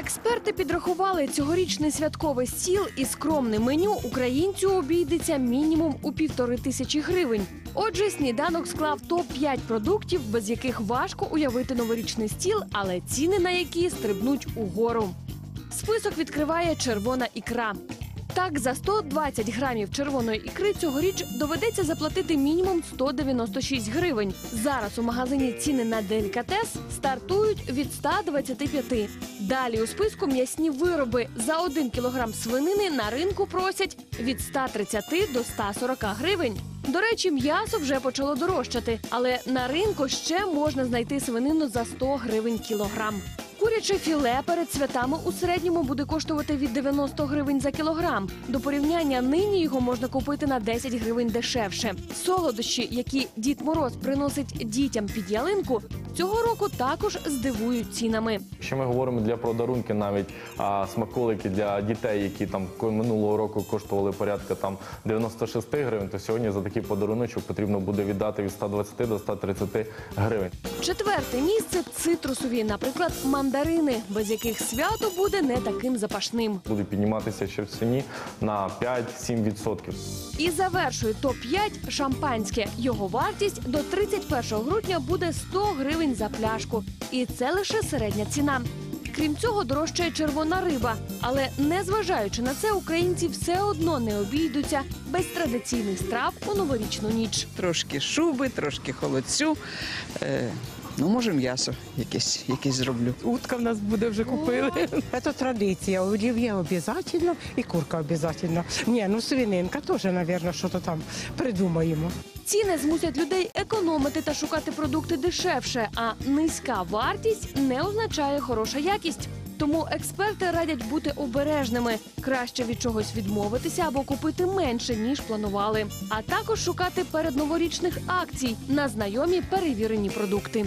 Експерти підрахували цьогорічний святковий стіл і скромне меню українцю обійдеться мінімум у півтори тисячі гривень. Отже, сніданок склав топ 5 продуктів, без яких важко уявити новорічний стіл, але ціни на які стрибнуть угору. Список відкриває червона ікра. Так, за 120 грамів червоної ікри цьогоріч доведеться заплатити мінімум 196 гривень. Зараз у магазині ціни на делікатес стартують від 125. Далі у списку м'ясні вироби за 1 кілограм свинини на ринку просять від 130 до 140 гривень. До речі, м'ясо вже почало дорожчати, але на ринку ще можна знайти свинину за 100 гривень кілограм. Куряче філе перед святами у середньому буде коштувати від 90 гривень за кілограм. До порівняння нині його можна купити на 10 гривень дешевше. Солодощі, які Дід Мороз приносить дітям під ялинку, цього року також здивують цінами. Якщо ми говоримо для подарунки, навіть а, смаколики для дітей, які там минулого року коштували порядка там 96 гривень, то сьогодні за такий подаруночок потрібно буде віддати від 120 до 130 гривень. Четверте місце цитрусові, наприклад, мандарини, без яких свято буде не таким запашним. Буде підніматися ще в ціні на 5-7%. І завершує топ-5 шампанське. Його вартість до 31 грудня буде 100 гривень за пляшку. І це лише середня ціна. Крім цього, дорожчає червона риба. Але незважаючи на це, українці все одно не обійдуться без традиційних страв у новорічну ніч. Трошки шуби, трошки холодцю. Ну, може, м'ясо якесь, якесь зроблю. Утка в нас буде вже купили. Це традиція. Олів'є обов'язково і курка обов'язково. Ні, ну свининка теж, мабуть, що то там придумаємо. Ціни змусять людей економити та шукати продукти дешевше, а низька вартість не означає хороша якість. Тому експерти радять бути обережними, краще від чогось відмовитися або купити менше ніж планували, а також шукати передноворічних акцій на знайомі перевірені продукти.